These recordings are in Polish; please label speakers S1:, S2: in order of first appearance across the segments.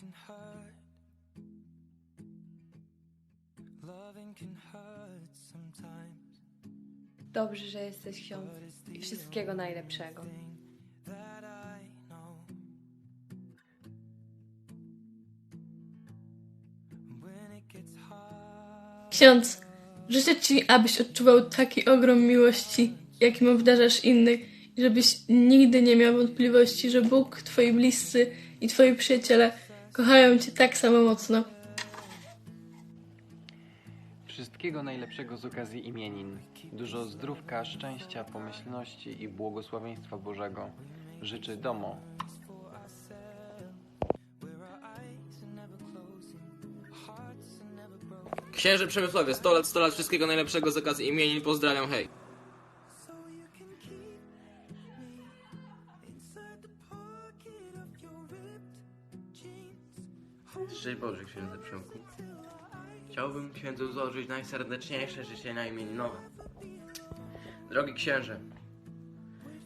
S1: can hurt. Loving can hurt sometimes.
S2: Dobrze, że jesteś ksiądz i wszystkiego najlepszego.
S3: Ksiądz, życzę Ci, abyś odczuwał taki ogrom miłości, jakim obdarzasz innych, i żebyś nigdy nie miał wątpliwości, że Bóg, Twoi bliscy i Twoi przyjaciele kochają Cię tak samo mocno.
S4: Wszystkiego najlepszego z okazji imienin. Dużo zdrówka, szczęścia, pomyślności i błogosławieństwa Bożego. Życzy Domo.
S5: Księże Przemysławie, 100 lat, 100 lat, wszystkiego najlepszego z okazji imienin, pozdrawiam, hej.
S6: Szczęść Boże, księdze Przemku. Chciałbym księdzu złożyć najserdeczniejsze życzenia imieninowe. Drogi księże,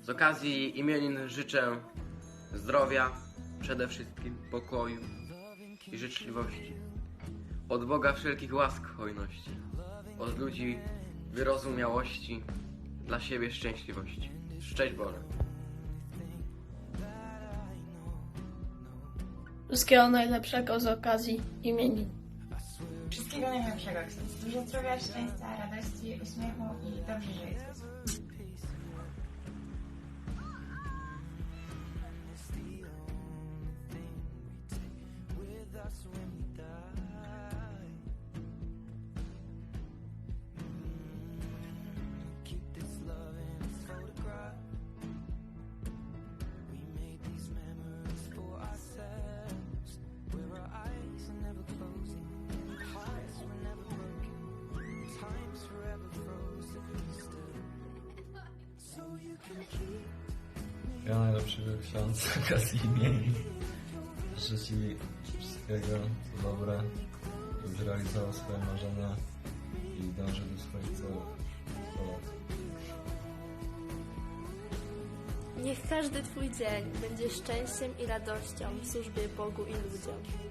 S6: z okazji imienin życzę zdrowia, przede wszystkim pokoju i życzliwości. Od Boga wszelkich łask hojności. Od ludzi wyrozumiałości, dla siebie szczęśliwości. Szczęść Boże.
S7: Wszystkiego najlepszego z okazji imienin.
S8: Wszystkiego najlepszego. Dużo zdrowia, szczęścia, radości, uśmiechu i dobrze żyć.
S9: Ja najlepszego ksiądz z okazji imieni. Życzę Ci wszystkiego co dobre, żebyś realizował swoje marzenia i dążył do swoich celów.
S10: Niech każdy Twój dzień będzie szczęściem i radością w służbie Bogu i ludziom.